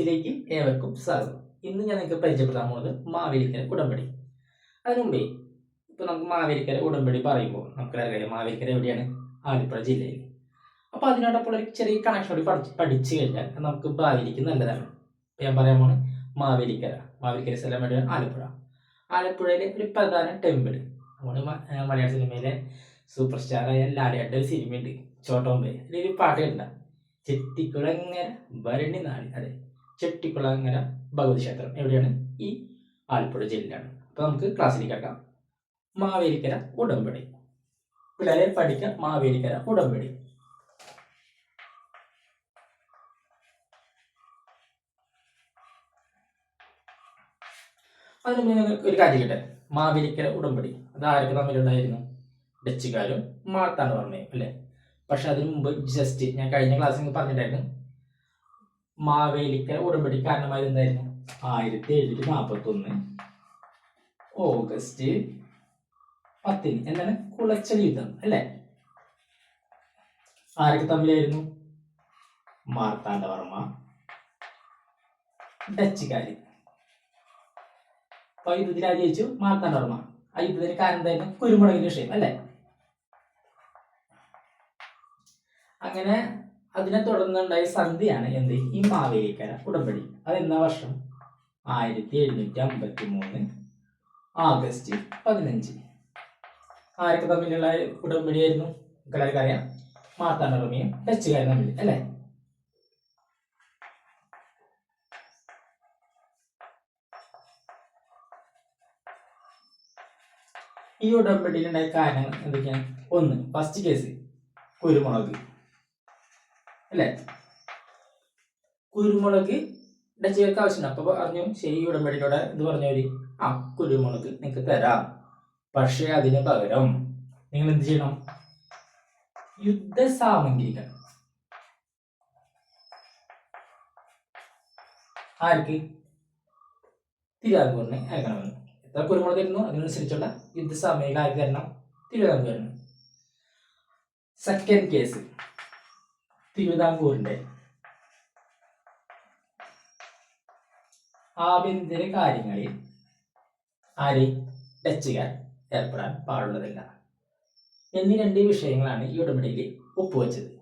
എസിലേക്ക് ഏവർക്കും സ്വാഗതം. ഇന്ന് ഞാൻ നിങ്ങൾക്ക് പരിചയപ്പെടാൻ പോകുന്നത് മാവേലിക്കര ഉടമ്പടി. അതിനു മുമ്പേ ഇപ്പോൾ നമുക്ക് മാവേലിക്കര ഉടമ്പടി പറയുമ്പോൾ നമുക്കറിയാം മാവേലിക്കര എവിടെയാണ്? ആലപ്പുഴ ജില്ലയിൽ. അപ്പോൾ അതിനോടൊപ്പം ഒരു ചെറിയ കണക്ഷൻ കൂടി പഠിച്ച് പഠിച്ചു കഴിഞ്ഞാൽ നമുക്ക് ഭാവിയിലേക്ക് നല്ലതാണ്. ഞാൻ പറയാൻ പോണ് മാവേലിക്കര. മാവേലിക്കര സ്ഥലം എവിടെയാണ്? ആലപ്പുഴ. ആലപ്പുഴയിലെ ഒരു പ്രധാന ടെമ്പിൾ നമ്മുടെ മലയാള സിനിമയിലെ സൂപ്പർ സ്റ്റാറായ ലാലേട്ട ഒരു സിനിമയുണ്ട് ചോട്ടോമ്പേ. അതിലൊരു പാട്ടുണ്ട് ചെത്തിക്കുളങ്ങര ഭരണി നാട്. അതെ. ചെട്ടിക്കുളങ്ങര ഭഗവതി ക്ഷേത്രം എവിടെയാണ്? ഈ ആലപ്പുഴ ജില്ലയിലാണ്. അപ്പോൾ നമുക്ക് ക്ലാസ്സിലേക്ക് ആക്കാം മാവേലിക്കര ഉടമ്പടി. പിള്ളേരെ പഠിക്കാം മാവേലിക്കര ഉടമ്പടി. അതിന് മുന്നേ ഒരു കാര്യം കിട്ടെ. മാവേലിക്കര ഉടമ്പടി. അത് ആരൊക്കെ തമ്മിലുണ്ടായിരുന്നു? ഡച്ചുകാരും മാർത്താണ്ഡവർമ്മയും അല്ലേ? പക്ഷെ അതിനു മുമ്പ് ജസ്റ്റ് ഞാൻ കഴിഞ്ഞ ക്ലാസ്സിൽ പറഞ്ഞിട്ടായിരുന്നു മാവേലിക്കര ഉടമ്പടി കാരണമായത് എന്തായിരുന്നു ആയിരത്തി എഴുന്നൂറ്റി നാൽപ്പത്തി ഒന്ന് ഓഗസ്റ്റ് പത്തിന് എന്താണ്? കുളച്ചൽ യുദ്ധം അല്ലേ? ആരൊക്കെ തമ്മിലായിരുന്നു? മാർത്താണ്ഡവർമ്മ ഡച്ചുകാര്. അപ്പൊ യുദ്ധത്തിൽ ആര് മാർത്താണ്ഡവർമ്മ. ആ യുദ്ധത്തിന് കാരണം എന്തായിരുന്നു? കുരുമുളകിന്റെ വിഷയം അല്ലേ? അങ്ങനെ അതിനെ തുടർന്നുണ്ടായ സന്ധിയാണ് എന്ത്? ഈ മാവേലിക്കര ഉടമ്പടി. അത് എന്നാ വർഷം? ആയിരത്തി എഴുന്നൂറ്റി അമ്പത്തി മൂന്ന് ആഗസ്റ്റ് പതിനഞ്ച്. ആരൊക്കെ തമ്മിലുള്ള ഉടമ്പടിയായിരുന്നു? എല്ലാവർക്കും അറിയാം മാർത്താണ്ഡവർമ്മയും ഡച്ചുകാരും തമ്മിൽ അല്ലേ? ഈ ഉടമ്പടിയിലുണ്ടായ കാര്യങ്ങൾ എന്തൊക്കെയാണ്? ഒന്ന് ഫസ്റ്റ് കേസ് കുരുമുളക്. അല്ലേ? കുരുമുളക് ചേർക്ക ആവശ്യമുണ്ട്. അപ്പൊ പറഞ്ഞു ശരി ഉടമ്പടിയിലൂടെ ഇത് പറഞ്ഞവര്. ആ കുരുമുളക് നിങ്ങൾക്ക് തരാം. പക്ഷേ അതിന് പകരം നിങ്ങൾ എന്ത് ചെയ്യണം? യുദ്ധ സാമഗ്രികൾ ആർക്ക്? തിരുവിതാംകൂറിന് അയക്കണമെന്ന്. എത്ര കുരുമുളക് തരുന്നു? അതിനനുസരിച്ചുള്ള യുദ്ധ സാമഗ്രികൾ ആർക്ക് തരണം? തിരുവിതാംകൂറിന്. സെക്കൻഡ് കേസ് തിരുവിതാംകൂറിന്റെ ആഭ്യന്തര കാര്യങ്ങളിൽ ആര് ഡച്ചുകാർ ഏർപ്പെടാൻ പാടുള്ളതല്ല. എന്നീ രണ്ട് വിഷയങ്ങളാണ് ഈ ഉടമ്പടിയിൽ ഒപ്പുവെച്ചത്.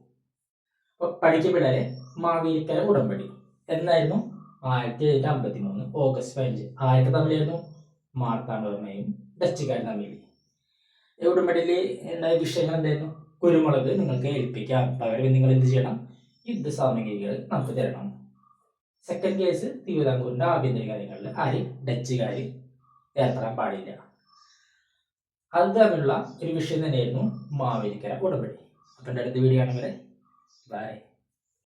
പഠിക്കപ്പെടാതെ മാവേലിക്കര ഉടമ്പടി. എന്നായിരുന്നു? ആയിരത്തി എഴുന്നൂറ്റി അമ്പത്തി മൂന്ന് ഓഗസ്റ്റ് പതിനഞ്ച്. ആയിരത്തി തമ്മിലായിരുന്നു? മാർത്താണ്ഡവർമ്മയും ഡച്ചുകാരും തമ്മിൽ. ഉടമ്പടിയിൽ ഉണ്ടായ വിഷയങ്ങൾ എന്തായിരുന്നു? കുരുമുളക് നിങ്ങൾക്ക് ഏൽപ്പിക്കാം. പകരം നിങ്ങൾ എന്ത് ചെയ്യണം? യുദ്ധ സാമഗ്രികൾ നമുക്ക് തരണം. സെക്കൻഡ് കേസ് തിരുവിതാംകൂറിന്റെ ആഭ്യന്തര കാര്യങ്ങളിൽ ആര്? ഡച്ചുകാർ ഏർപ്പെടാൻ പാടില്ല. അത് തമ്മിലുള്ള ഒരു വിഷയം തന്നെയായിരുന്നു മാവേലിക്കര ഉടമ്പടി. അപ്പം അടുത്ത വീഡിയോ ആണെങ്കിൽ ബൈ